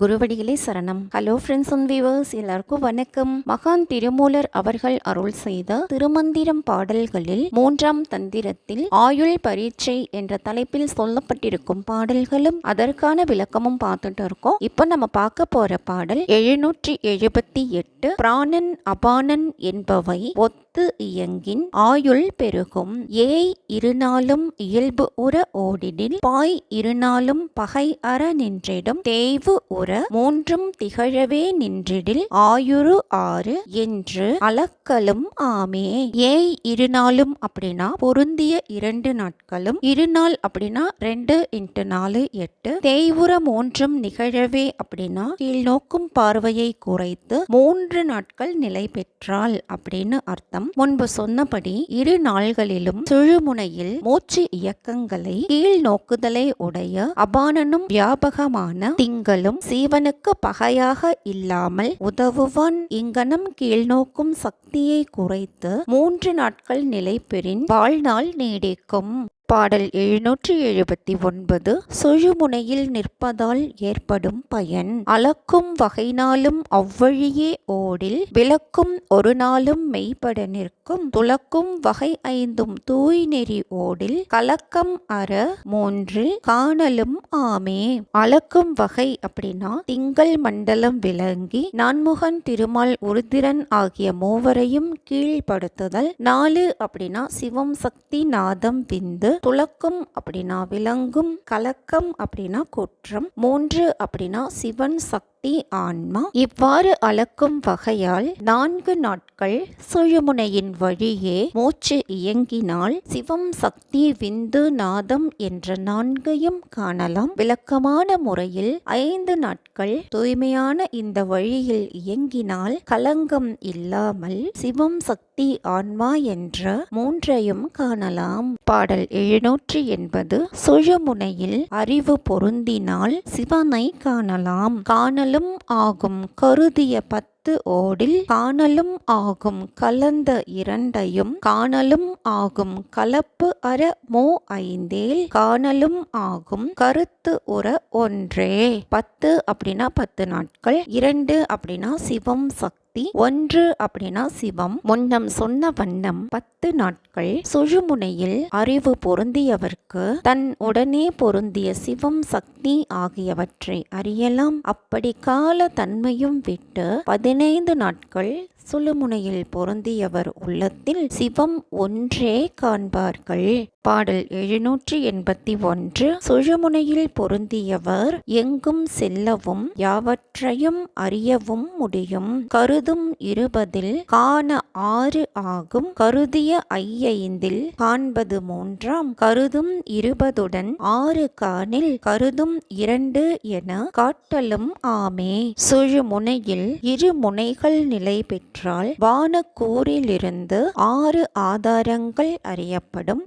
குருவடிகளே சரணம். Hello friends and viewers எல்லாருக்கும் வணக்கம். மகான் திருமூலர் அவர்கள் அருள் செய்த திருமந்திரம் பாடல்களில் மூன்றாம் தந்திரத்தில் ஆயுள் பரீட்சை என்ற தலைப்பில் சொல்லப்பட்டிருக்கும் பாடல்களும் அதற்கான விளக்கமும் பார்த்துட்டு இருக்கோம். இப்போ நம்ம பார்க்க போற பாடல் எழுநூற்றி எழுபத்தி எட்டு பிராணன் அபானன் என்பவை ஒத்த ஒத்து இயங்கின் ஆயுள் பெருகும். ஏய் இருநாளும் இயல்பு உற ஓடிடில். பாய் இருநாளும் பகை அற நின்றிடும். தேய்வு உற மூன்றும் திகழவே நின்றிடில். ஆயுரு ஆறு என்று அளக்கலும் ஆமே. ஏய் இருநாளும் அப்படின்னா பொருந்திய இரண்டு நாட்களும். இருநாள் அப்படின்னா ரெண்டு இன்ட்டு நாலு எட்டு. தேய்வுற மூன்றும் நிகழவே அப்படின்னா கீழ்நோக்கும் பார்வையை குறைத்து மூன்று நாட்கள் நிலை பெற்றால் அப்படின்னு அர்த்தம். முன்பு சொன்னபடி இரு நாள்களிலும் சுழுமுனையில் மூச்சு இயக்கங்களை கீழ் நோக்குதலை உடைய அபானனும் வியாபகமான திங்களும் சீவனுக்கு பகையாக இல்லாமல் உதவுவான். இங்கனம் கீழ்நோக்கும் சக்தியை குறைத்து மூன்று நாட்கள் நிலை பெறின் வாழ்நாள் நீடிக்கும். பாடல் எழுநூற்றி எழுபத்தி ஒன்பது சுழுமுனையில் நிற்பதால் ஏற்படும் பயன். அளக்கும் வகைனாலும் அவ்வழியே ஓடில். விளக்கும் ஒரு நாளும் மெய்ப்பட நிற்கும். துளக்கும் வகை ஐந்தும் தூய் நெறி ஓடில். கலக்கம் அற மூன்று காணலும் ஆமே. அளக்கும் வகை அப்படின்னா திங்கள் மண்டலம் விளங்கி நான்முகன் திருமால் உருதிரன் ஆகிய மூவரையும் கீழ்படுத்துதல் நாலு அப்படின்னா சிவம் சக்தி நாதம் விந்து. துளக்கும் அப்படின்னா விலங்கும் கலக்கம் அப்படின்னா குற்றம் மூன்று அப்படின்னா சிவன் சக்தி. சக்தி ஆன்மா இவ்வாறு அளக்கும் வகையால் நான்கு நாட்கள் சுழுமுனையின் வழியே மூச்சு இயங்கினால் சிவம் சக்தி விந்து நாதம் என்ற நான்கையும் காணலாம். விளக்கமான முறையில் ஐந்து நாட்கள் தூய்மையான இந்த வழியில் இயங்கினால் கலங்கம் இல்லாமல் சிவம் சக்தி ஆன்மா என்ற மூன்றையும் காணலாம். பாடல் எழுநூற்றி எண்பது. சுழுமுனையில் அறிவு பொருந்தினால் சிவனை காணலாம். காணல் காணலும் ஆகும். கருதிய பத்து ஓடில் காணலும் ஆகும். கலந்த இரண்டையும் காணலும் ஆகும். கலப்பு அற மோ ஐந்தேல் காணலும் ஆகும். கருத்து உற ஒன்றே. பத்து அப்படின்னா பத்து நாட்கள். இரண்டு அப்படின்னா சிவம் சக்தி சக்தி. ஒன்று அப்படின்னா சிவம். முன்னம் சொன்ன வண்ணம் பத்து நாட்கள். சுழுமுனையில் அறிவு பொருந்தியவர்க்கு தன் உடனே பொருந்திய சிவம் சக்தி ஆகியவற்றை அறியலாம். அப்படி கால தன்மையும் விட்டு பதினைந்து நாட்கள் சுழுமுனையில் பொருந்தியவர் உள்ளத்தில் சிவம் ஒன்றே காண்பார்கள். பாடல் எழுநூற்றி எண்பத்தி ஒன்று. சுழுமுனையில் பொருந்தியவர் எங்கும் செல்லவும் யாவற்றையும் அறியவும் முடியும். கருதும் இருபதில் காண ஆறு ஆகும். கருதிய ஐயைந்தில் காண்பது மூன்றாம். கருதும் இருபதுடன் ஆறு காணில் கருதும் இரண்டு என காட்டலும் ஆமே. சுழுமுனையில் இரு முனைகள் நிலை பெற்றால் வானக்கூரிலிருந்து ஆறு ஆதாரங்கள் அறியப்படும்.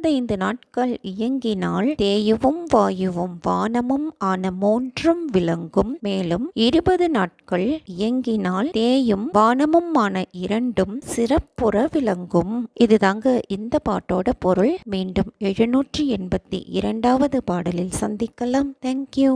இருபத்தைந்து நாட்கள் இயங்கினால் தேயுவும் வாயுவும் வானமும் ஆன மூன்றும் விளங்கும். மேலும் இருபது நாட்கள் இயங்கினால் தேயும் வானமும் ஆன இரண்டும் சிறப்புற விளங்கும். இதுதாங்க இந்த பாட்டோட பொருள். மீண்டும் எழுநூற்றி எண்பத்தி இரண்டாவது பாடலில் சந்திக்கலாம். தேங்க்யூ